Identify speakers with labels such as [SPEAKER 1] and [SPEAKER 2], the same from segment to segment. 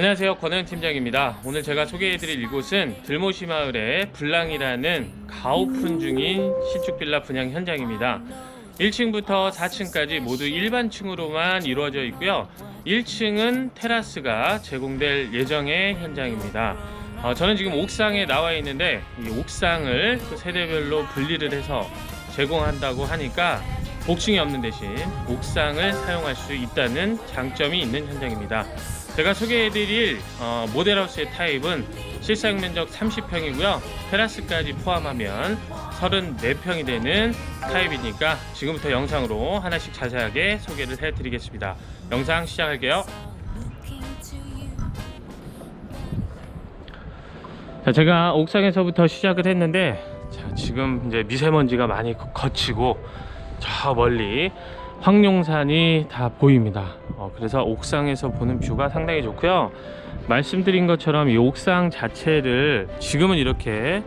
[SPEAKER 1] 안녕하세요. 권현 팀장입니다. 오늘 제가 소개해드릴 이곳은 들모시 마을의 블랑이라는 가오픈 중인 신축빌라 분양 현장입니다. 1층부터 4층까지 모두 일반층으로만 이루어져 있고요. 1층은 테라스가 제공될 예정의 현장입니다. 어, 저는 지금 옥상에 나와 있는데 이 옥상을 또 세대별로 분리를 해서 제공한다고 하니까 복층이 없는 대신 옥상을 사용할 수 있다는 장점이 있는 현장입니다 제가 소개해드릴 어, 모델하우스의 타입은 실사용 면적 30평이고요. 테라스까지 포함하면 34평이 되는 타입이니까 지금부터 영상으로 하나씩 자세하게 소개를 해드리겠습니다. 영상 시작할게요. 자, 제가 옥상에서부터 시작을 했는데 자, 지금 이제 미세먼지가 많이 거- 거치고 저 멀리 황룡산이 다 보입니다. 어, 그래서 옥상에서 보는 뷰가 상당히 좋고요. 말씀드린 것처럼 이 옥상 자체를 지금은 이렇게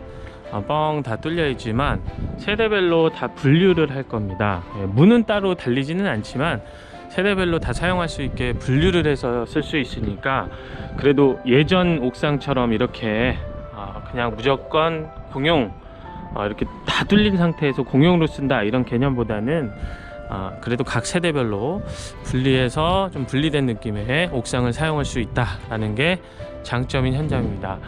[SPEAKER 1] 어, 뻥다 뚫려 있지만 세대별로 다 분류를 할 겁니다. 예, 문은 따로 달리지는 않지만 세대별로 다 사용할 수 있게 분류를 해서 쓸 수 있으니까 그래도 예전 옥상처럼 이렇게 어, 그냥 무조건 공용 어, 이렇게 다 뚫린 상태에서 공용으로 쓴다 이런 개념보다는 아, 그래도 각 세대별로 분리해서 좀 분리된 느낌의 옥상을 사용할 수 있다라는 게 장점인 현장입니다.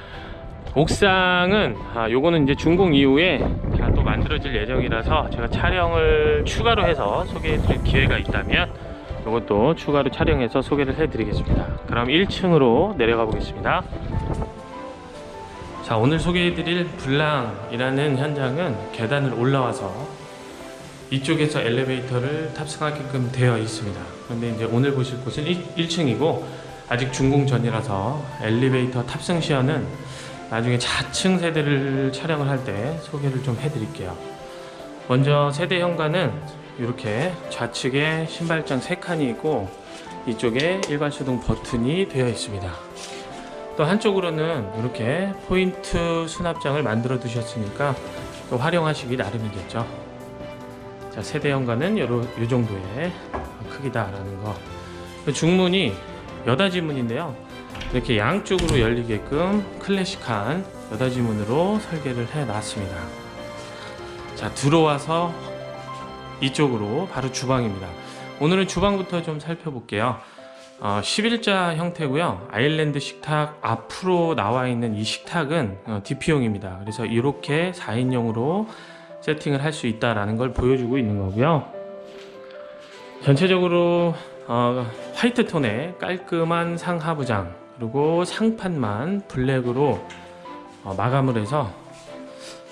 [SPEAKER 1] 옥상은 아, 요거는 이제 준공 이후에 다 또 만들어질 예정이라서 제가 촬영을 추가로 해서 소개해드릴 기회가 있다면 요것도 추가로 촬영해서 소개를 해드리겠습니다. 그럼 1층으로 내려가 보겠습니다. 자 오늘 소개해드릴 블랑이라는 현장은 계단을 올라와서 이쪽에서 엘리베이터를 탑승하게끔 되어 있습니다. 그런데 이제 오늘 보실 곳은 1, 층이고 아직 준공 전이라서 엘리베이터 탑승 시연은 나중에 자층 세대를 촬영을 할 때 소개를 좀 해드릴게요. 먼저 세대 현관은 이렇게 좌측에 신발장 3칸이 있고 이쪽에 일반 수동 버튼이 되어 있습니다. 또 한쪽으로는 이렇게 포인트 수납장을 만들어 두셨으니까 또 활용하시기 나름이겠죠. 자, 세대 현관은 요로, 요 정도의 크기다라는 거. 그 중문이 여닫이 문인데요. 이렇게 양쪽으로 열리게끔 클래식한 여닫이 문으로 설계를 해 놨습니다. 자, 들어와서 이쪽으로 바로 주방입니다. 오늘은 주방부터 좀 살펴볼게요. 어, 11자 형태고요. 아일랜드 식탁 앞으로 나와 있는 이 식탁은 어, DP용입니다. 그래서 이렇게 4인용으로 세팅을 할 수 있다라는 걸 보여주고 있는 거고요. 전체적으로 어, 화이트 톤의 깔끔한 상하부장 그리고 상판만 블랙으로 어, 마감을 해서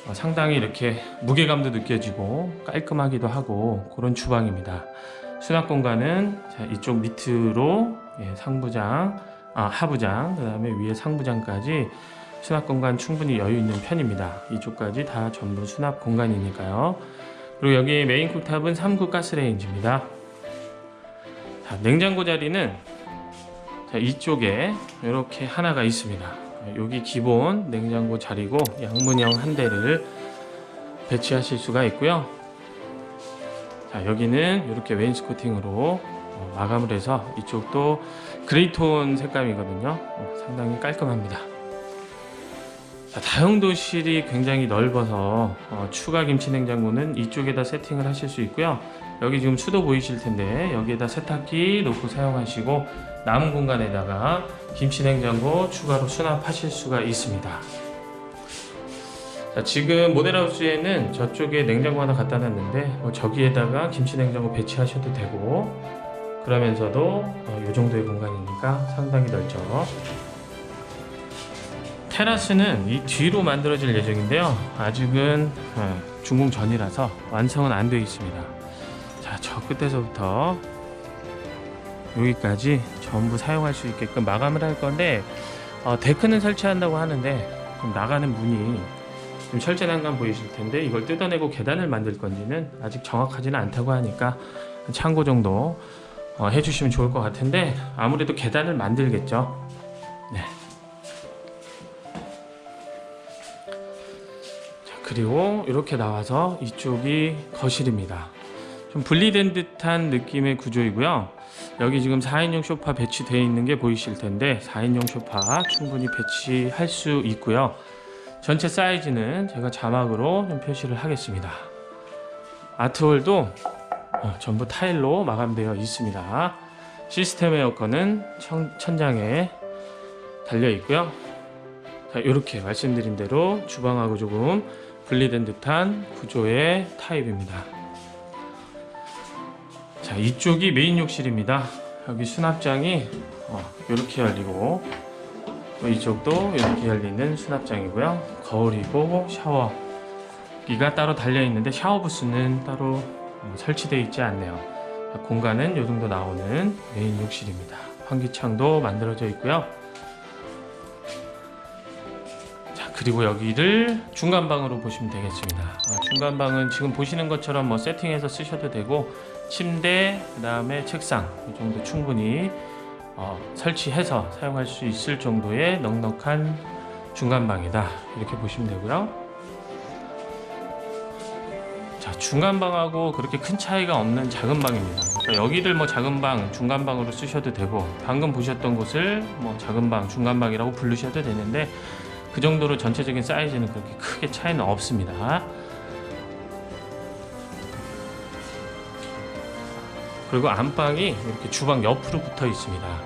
[SPEAKER 1] 어, 상당히 이렇게 무게감도 느껴지고 깔끔하기도 하고 그런 주방입니다. 수납 공간은 자, 이쪽 밑으로 예, 상부장, 아, 하부장, 그 다음에 위에 상부장까지 수납 공간 충분히 여유 있는 편입니다. 이쪽까지 다 전부 수납 공간이니까요. 그리고 여기 메인 쿡탑은 3구 가스레인지입니다. 자, 냉장고 자리는 자, 이쪽에 이렇게 하나가 있습니다. 여기 기본 냉장고 자리고 양문형 한 대를 배치하실 수가 있고요. 자, 여기는 이렇게 웨인스코팅으로 어, 마감을 해서 이쪽도 그레이톤 색감이거든요. 어, 상당히 깔끔합니다. 자, 다용도실이 굉장히 넓어서 어, 추가 김치 냉장고는 이쪽에다 세팅을 하실 수 있고요. 여기 지금 수도 보이실 텐데 여기에다 세탁기 놓고 사용하시고 남은 공간에다가 김치 냉장고 추가로 수납하실 수가 있습니다. 자, 지금 모델하우스에는 저쪽에 냉장고 하나 갖다 놨는데 뭐 저기에다가 김치 냉장고 배치하셔도 되고 그러면서도 어, 이 정도의 공간이니까 상당히 넓죠. 테라스는 이 뒤로 만들어질 예정인데요. 아직은 어, 준공 전이라서 완성은 안 되어 있습니다. 자, 저 끝에서부터 여기까지 전부 사용할 수 있게끔 마감을 할 건데 어, 데크는 설치한다고 하는데 좀 나가는 문이 좀 철제 난간 보이실 텐데 이걸 뜯어내고 계단을 만들 건지는 아직 정확하지는 않다고 하니까 참고 정도 어, 해주시면 좋을 것 같은데 아무래도 계단을 만들겠죠. 네. 그리고 이렇게 나와서 이쪽이 거실입니다. 좀 분리된 듯한 느낌의 구조이고요. 여기 지금 4인용 소파 배치되어 있는 게 보이실 텐데 4인용 소파 충분히 배치할 수 있고요. 전체 사이즈는 제가 자막으로 좀 표시를 하겠습니다. 아트홀도 어, 전부 타일로 마감되어 있습니다. 시스템 에어컨은 천, 천장에 달려 있고요. 자, 이렇게 말씀드린 대로 주방하고 조금 분리된 듯한 구조의 타입입니다. 자, 이쪽이 메인 욕실입니다. 여기 수납장이 어, 이렇게 열리고 또 이쪽도 이렇게 열리는 수납장이고요. 거울이고 샤워기가 따로 달려 있는데 샤워 부스는 따로 어, 설치되어 있지 않네요. 자, 공간은 이 정도 나오는 메인 욕실입니다. 환기창도 만들어져 있고요. 그리고 여기를 중간방으로 보시면 되겠습니다. 아, 중간방은 지금 보시는 것처럼 뭐 세팅해서 쓰셔도 되고 침대, 그 다음에 책상 이 정도 충분히 어, 설치해서 사용할 수 있을 정도의 넉넉한 중간방이다 이렇게 보시면 되고요. 자 중간 방하고 그렇게 큰 차이가 없는 작은 방입니다. 그러니까 여기를 뭐 작은 방, 중간 방으로 쓰셔도 되고 방금 보셨던 곳을 뭐 작은 방, 중간 방이라고 부르셔도 되는데 그 정도로 전체적인 사이즈는 그렇게 크게 차이는 없습니다. 그리고 안방이 이렇게 주방 옆으로 붙어 있습니다.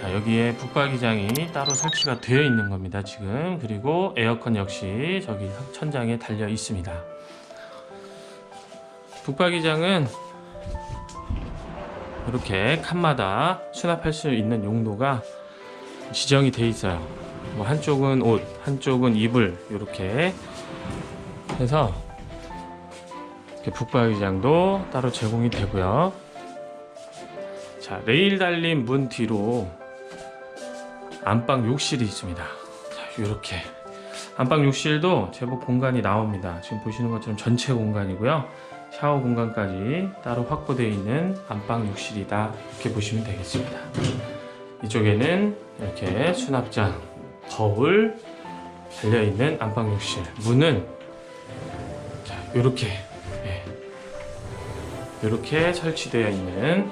[SPEAKER 1] 자, 여기에 북박이장이 따로 설치가 되어 있는 겁니다, 지금. 그리고 에어컨 역시 저기 천장에 달려 있습니다. 북박이장은 이렇게 칸마다 수납할 수 있는 용도가 지정이 되어 있어요. 뭐 한쪽은 옷, 한쪽은 이불 이렇게 해서 이렇게 북박이장도 따로 제공이 되고요. 자, 레일 달린 문 뒤로 안방 욕실이 있습니다. 자, 이렇게 안방 욕실도 제법 공간이 나옵니다. 지금 보시는 것처럼 전체 공간이고요. 샤워 공간까지 따로 확보되어 있는 안방 욕실이다. 이렇게 보시면 되겠습니다. 이쪽에는 이렇게 수납장, 거울 달려 있는 안방 욕실. 문은 자, 이렇게 이렇게 설치되어 있는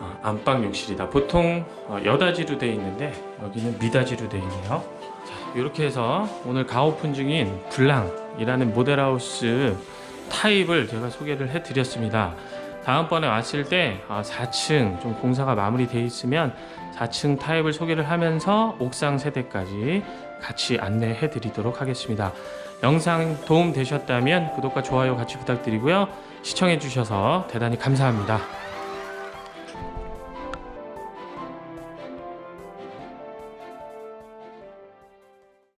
[SPEAKER 1] 어, 안방 욕실이다. 보통 어, 여다지로 되어 있는데 여기는 미다지로 되어 있네요. 자, 이렇게 해서 오늘 가오픈 중인 블랑이라는 모델하우스 타입을 제가 소개를 해드렸습니다. 다음번에 왔을 때 어, 4층 좀 공사가 마무리되어 있으면 4층 타입을 소개를 하면서 옥상 세대까지 같이 안내해 드리도록 하겠습니다. 영상 도움 되셨다면 구독과 좋아요 같이 부탁드리고요. 시청해 주셔서 대단히 감사합니다.